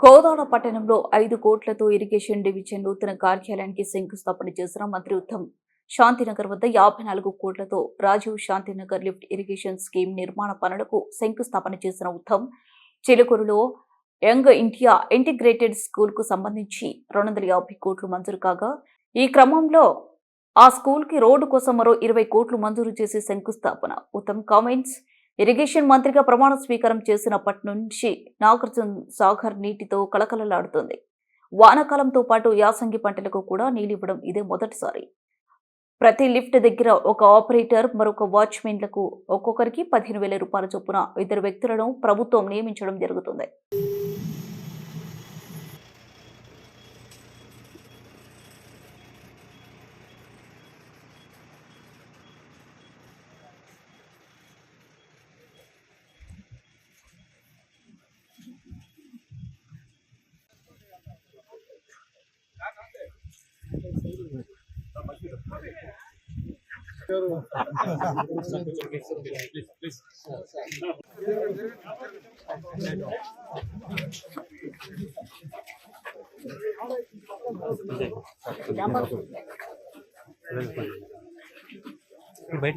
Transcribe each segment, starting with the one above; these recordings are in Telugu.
కోదాడ పట్టణంలో ఐదు కోట్లతో ఇరిగేషన్ డివిజన్ నూతన కార్యాలయానికి శంకుస్థాపన చేసిన మంత్రి ఉత్తమ్ శాంతినగర్ వద్ద యాభై నాలుగు కోట్లతో Rajiv Shantinagar lift irrigation scheme నిర్మాణ పనులకు శంకుస్థాపన చేసిన ఉత్తమ్ చిలుకూరులో యంగ్ ఇండియా ఇంటిగ్రేటెడ్ స్కూల్కు సంబంధించి రెండు వందల యాభై కోట్లు మంజూరు కాగా ఈ క్రమంలో ఆ స్కూల్కి రోడ్డు కోసం మరో ఇరవై కోట్లు మంజూరు చేసి శంకుస్థాపన. ఉత్తమ్ కామెంట్స్ ఇరిగేషన్ మంత్రిగా ప్రమాణ స్వీకారం చేసినప్పటి నుంచి నాగార్జున సాగర్ నీటితో కలకలలాడుతుంది వానాకాలంతో పాటు యాసంగి పంటలకు కూడా నీళ్ళివ్వడం ఇదే మొదటిసారి. ప్రతి లిఫ్ట్ దగ్గర ఒక ఆపరేటర్ మరొక వాచ్మెన్లకు ఒక్కొక్కరికి పదిహేను వేల రూపాయల చొప్పున ఇద్దరు వ్యక్తులను ప్రభుత్వం నియమించడం జరుగుతుంది. बैठ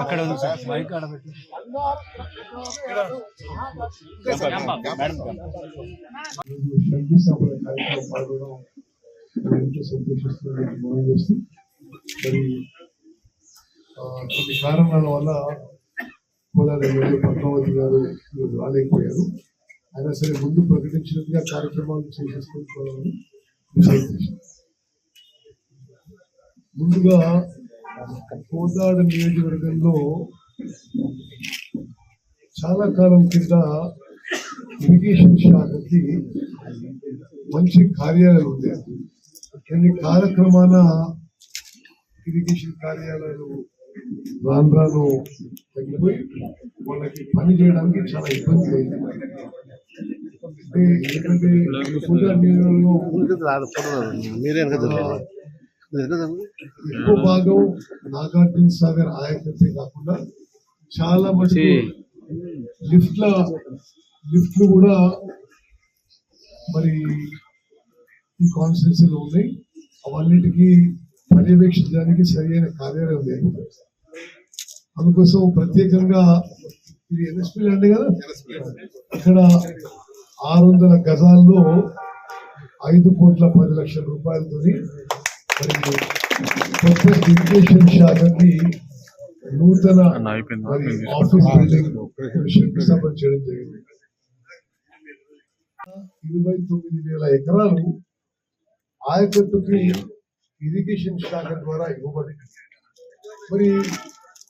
అక్కడ ఉంది సార్. మైక్ ఆడ పెట్టి. శంకుస్థాపన కార్యక్రమం పాల్గొనడం ఎంతో మనం చేస్తూ మరి కొన్ని కారణాల వల్ల కోదాడ ఎమ్మెల్యే పద్మావతి గారు ఈరోజు రాలేకపోయారు అయినా సరే ముందు ప్రకటించినట్టుగా కార్యక్రమాలు చేసేసుకుంటున్నామని ముందుగా కోదాడ నియోజకవర్గంలో చాలా కాలం కింద ఇరిగేషన్ శాఖకి మంచి కార్యాలయం ఉండేది కానీ కార్యక్రమాన ఇరిగేషన్ కార్యాలయాలు రాను రాను తగ్గిపోయి వాళ్ళకి పని చేయడానికి చాలా ఇబ్బంది అయింది. ఎందుకంటే ఎక్కువ భాగం నాగార్జున సాగర్ ఆయకట్టే కాకుండా చాలా మటుకు లిఫ్ట్ల లిఫ్ట్లు కూడా మరి ఈ కాన్స్టిట్యూన్సీలో ఉన్నాయి. అవన్నిటికీ పర్యవేక్షించడానికి సరైన కార్యాలయం లేదు. అందుకోసం ప్రత్యేకంగా ఇది ఎన్ఎస్పీ ల్యాండ్ కదా? ఇక్కడ ఆరు వందల గజాల్లో ఐదు కోట్ల పది లక్షల రూపాయలతో కొత్త ఇరిగేషన్ శాఖకి నూతన ఆఫీస్ బిల్డింగ్ శంకుస్థాపన చేయడం జరిగింది. ఇరవై తొమ్మిది వేల ఎకరాలు ఆయకట్టుకి ఇరిగేషన్ శాఖ ద్వారా ఇవ్వబడింది. మరి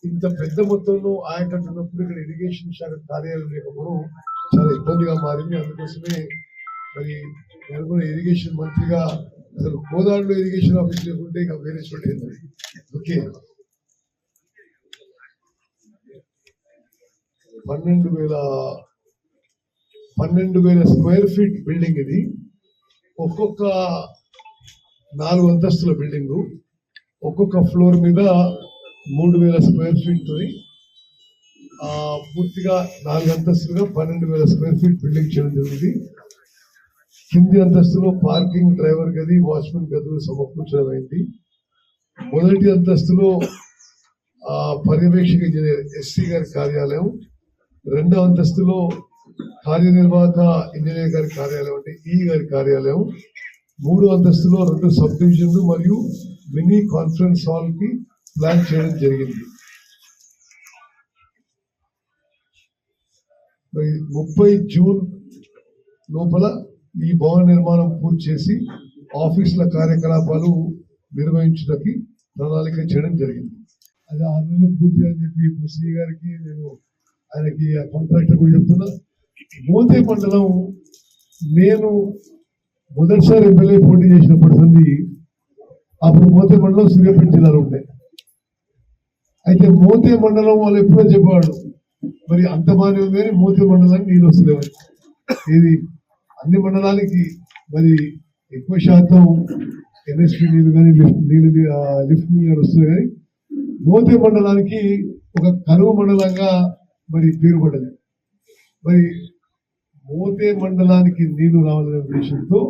ఇంత పెద్ద మొత్తంలో ఆయకట్టు ఉన్నప్పుడు ఇక్కడ ఇరిగేషన్ శాఖ కార్యాలయం లేకపోవడం చాలా ఇబ్బందిగా మారింది. అందుకోసమే మరి నేను కూడా ఇరిగేషన్ మంత్రిగా అసలు కోదాడులో ఇరిగేషన్ ఆఫీస్ లేకుంటే ఇక వేరే చోట ఓకే పన్నెండు వేల పన్నెండు వేల స్క్వేర్ ఫీట్ బిల్డింగ్ ఇది. ఒక్కొక్క నాలుగు అంతస్తుల బిల్డింగ్. ఒక్కొక్క ఫ్లోర్ మీద మూడు వేల స్క్వేర్ ఫీట్ ఉంది ఆ, పూర్తిగా నాలుగు అంతస్తులుగా పన్నెండు వేల స్క్వేర్ ఫీట్ బిల్డింగ్ చేయడం జరిగింది. కింది అంతస్తులో పార్కింగ్ డ్రైవర్ గది వాచ్మెన్ గదులు సమకూర్చడం అయింది. మొదటి అంతస్తులో ఆ, పర్యవేక్షక ఇంజనీర్ ఎస్సీ గారి కార్యాలయం. రెండవ అంతస్తులో కార్యనిర్వాహక ఇంజనీర్ గారి కార్యాలయం అంటే ఈ గారి కార్యాలయం. మూడు అంతస్తులో రెండు సబ్ డివిజన్లు మరియు మినీ కాన్ఫరెన్స్ హాల్కి ప్లాన్ చేయడం జరిగింది. మరి ముప్పై జూన్ లోపల ఈ భవన నిర్మాణం పూర్తి చేసి ఆఫీసుల కార్యకలాపాలు నిర్వహించడానికి ప్రణాళిక చేయడం జరిగింది. అది ఆరు నెలలు పూర్తి అని చెప్పి ఇప్పుడు శ్రీ గారికి నేను ఆయనకి ఆ కాంట్రాక్టర్ కూడా చెప్తున్నా. మోతే మండలం నేను మొదటిసారి ఎమ్మెల్యే పోటీ చేసినప్పటి నుండి అప్పుడు మోతే మండలం సూర్యాపేట జిల్లాలో ఉండే. అయితే మోతే మండలం వాళ్ళు ఎప్పుడో చెప్పాడు మరి అంత బాగానే ఉంది కానీ మోతే మండలానికి నీళ్ళు వస్తలేవని ఇది అన్ని మండలానికి మరి ఎక్కువ శాతం ఎన్ఎస్పి నీళ్ళు కానీ లిఫ్ట్ నీళ్ళు ఆ, లిఫ్ట్ నీళ్ళు వస్తుంది కానీ మోతే మండలానికి ఒక కరువు మండలంగా మరి పేరు పడ్డది మరి మోతే మండలానికి నీళ్ళు రావాలనే ఉద్దేశంతో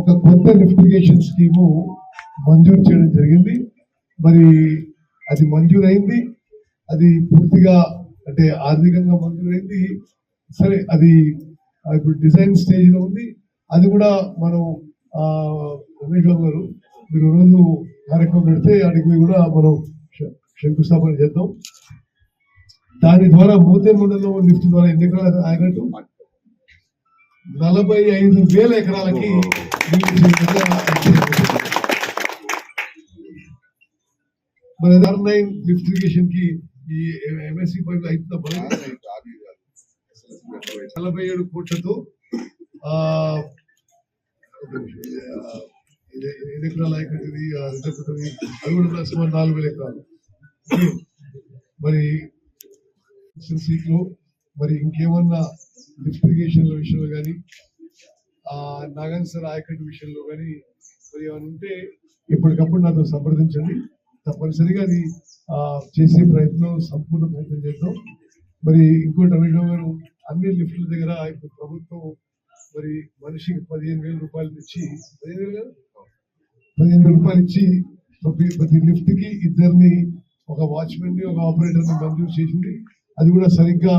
ఒక కొత్త లిఫ్టిగేషన్ స్కీము మంజూరు చేయడం జరిగింది. మరి అది మంజూరైంది. అది పూర్తిగా అంటే ఆర్థికంగా మంజూరైంది. సరే అది ఇప్పుడు డిజైన్ స్టేజ్లో ఉంది. అది కూడా మనం రమేష్ బాబు గారు మీరు రోజు కార్యక్రమం పెడితే అడిగి కూడా మనం శంకుస్థాపన చేద్దాం. దాని ద్వారా మూతే మండలంలో లిఫ్ట్ ద్వారా ఎన్ని ఎకరాలు ఆయనట్టు నలభై ఐదు వేల ఎకరాలకి ఆర్ నైన్ లిఫ్ట్ ఇరిగేషన్కి ఈ ఎంఎస్సి అవుతుందా బలం? నలభై ఏడు కోట్లతో ఎన్ని ఎకరాలు ఆయకట్టుది అది కూడా వన్ నాలుగు వేల ఎకరాలు. మరి సీట్లో మరి ఇంకేమన్నా లిఫ్ట్ ఇరిగేషన్ల విషయంలో కానీ ఆ నాగన్ సార్ ఆయకట్టు విషయంలో కానీ మరి ఏమైనా ఉంటే ఎప్పటికప్పుడు నాతో సంప్రదించండి. తప్పనిసరిగా అది చేసే ప్రయత్నం సంపూర్ణ ప్రయత్నం చేద్దాం. మరి ఇంకోటి రమేష్ గారు అన్ని లిఫ్ట్ల దగ్గర ఇప్పుడు ప్రభుత్వం మరి మనిషికి పదిహేను వేల రూపాయలు ఇచ్చి పదిహేను వేలు పదిహేను వేల రూపాయలు ఇచ్చి ప్రతి ప్రతి లిఫ్ట్కి ఇద్దరిని ఒక వాచ్మెన్ని ఒక ఆపరేటర్ని మంజూరు చేసింది. అది కూడా సరిగ్గా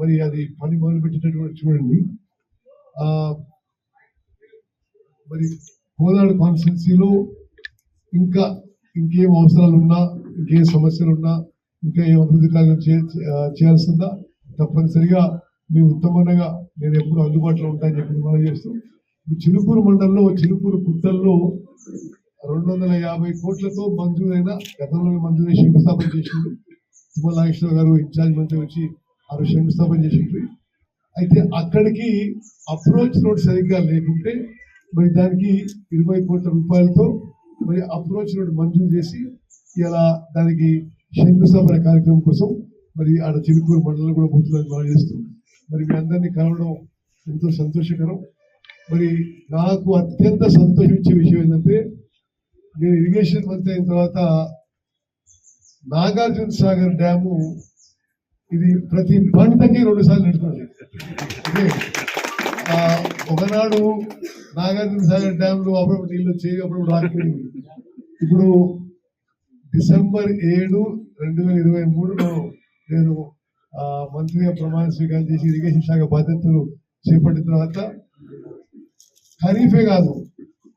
మరి అది పని మొదలుపెట్టినటువంటి చూడండి. మరి కోదాడు కాన్స్టిట్యున్సీలో ఇంకా ఇంకేం అవసరాలు ఉన్నా ఇంకేం సమస్యలు ఉన్నా ఇంకా ఏం అభివృద్ధి కార్యం చేయాల్సిందా? తప్పనిసరిగా మీ ఉత్తమంగా నేను ఎప్పుడు అందుబాటులో ఉంటానని చెప్పి మనం చేస్తాం చిలుకూరు మండలంలో చిలుకూరు కుట్టల్లో రెండు వందల యాభై కోట్లతో మంజూరైన గతంలో మంజూరు శంకుస్థాపన చేసిండు. తిమ్మల గారు ఇన్ఛార్జ్ మంత్రి వచ్చి ఆరు శంకుస్థాపన చేసిండ్రు. అయితే అక్కడికి అప్రోచ్ రోడ్ సరిగ్గా లేకుంటే మరి దానికి ఇరవై కోట్ల రూపాయలతో మరి అప్రోచ్ రోడ్ మంజూరు చేసి ఇలా దానికి శంకుస్థాపన కార్యక్రమం కోసం మరి ఆడ చిలుకూరు మండలం కూడా పోతుందని మనం చేస్తూ మరి మీ అందరినీ కలవడం ఎంతో సంతోషకరం. మరి నాకు అత్యంత సంతోషించే విషయం ఏంటంటే నేను ఇరిగేషన్ మంత్రి అయిన తర్వాత నాగార్జున సాగర్ డ్యాము ఇది ప్రతి పంటకి రెండు సార్లు ఒకనాడు నాగార్జున సాగర్ డ్యామ్లో అప్పుడప్పుడు నీళ్ళు వచ్చేవి అప్పుడప్పుడు రాకపోయింది ఇప్పుడు డిసెంబర్ ఏడు రెండు వేల ఇరవై మూడులో నేను మంత్రిగా ప్రమాణ స్వీకారం చేసి ఇరిగేషన్ శాఖ బాధ్యతలు చేపట్టిన తర్వాత ఖరీఫే కాదు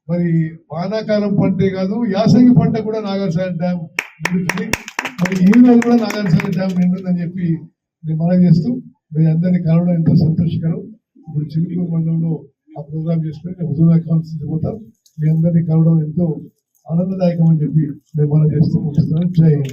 మరి వానాకాలం పంటే కాదు యాసంగి పంట కూడా నాగార్జున డ్యామ్ మరి ఈ రోజు కూడా నాగార్జున డ్యామ్ నిండుందని చెప్పి నేను మనం చేస్తూ మీ అందరినీ కలవడం ఎంతో సంతోషకరం. ఇప్పుడు చిలుకూరు మండలంలో ఆ ప్రోగ్రామ్ చేసుకుని నేను హుజూర్ కాన్ఫరెన్స్ మీ అందరినీ కలవడం ఎంతో ఆనందదాయకం అని చెప్పి నేను మనం చేస్తూ ముగిస్తున్నాను జై హింద్.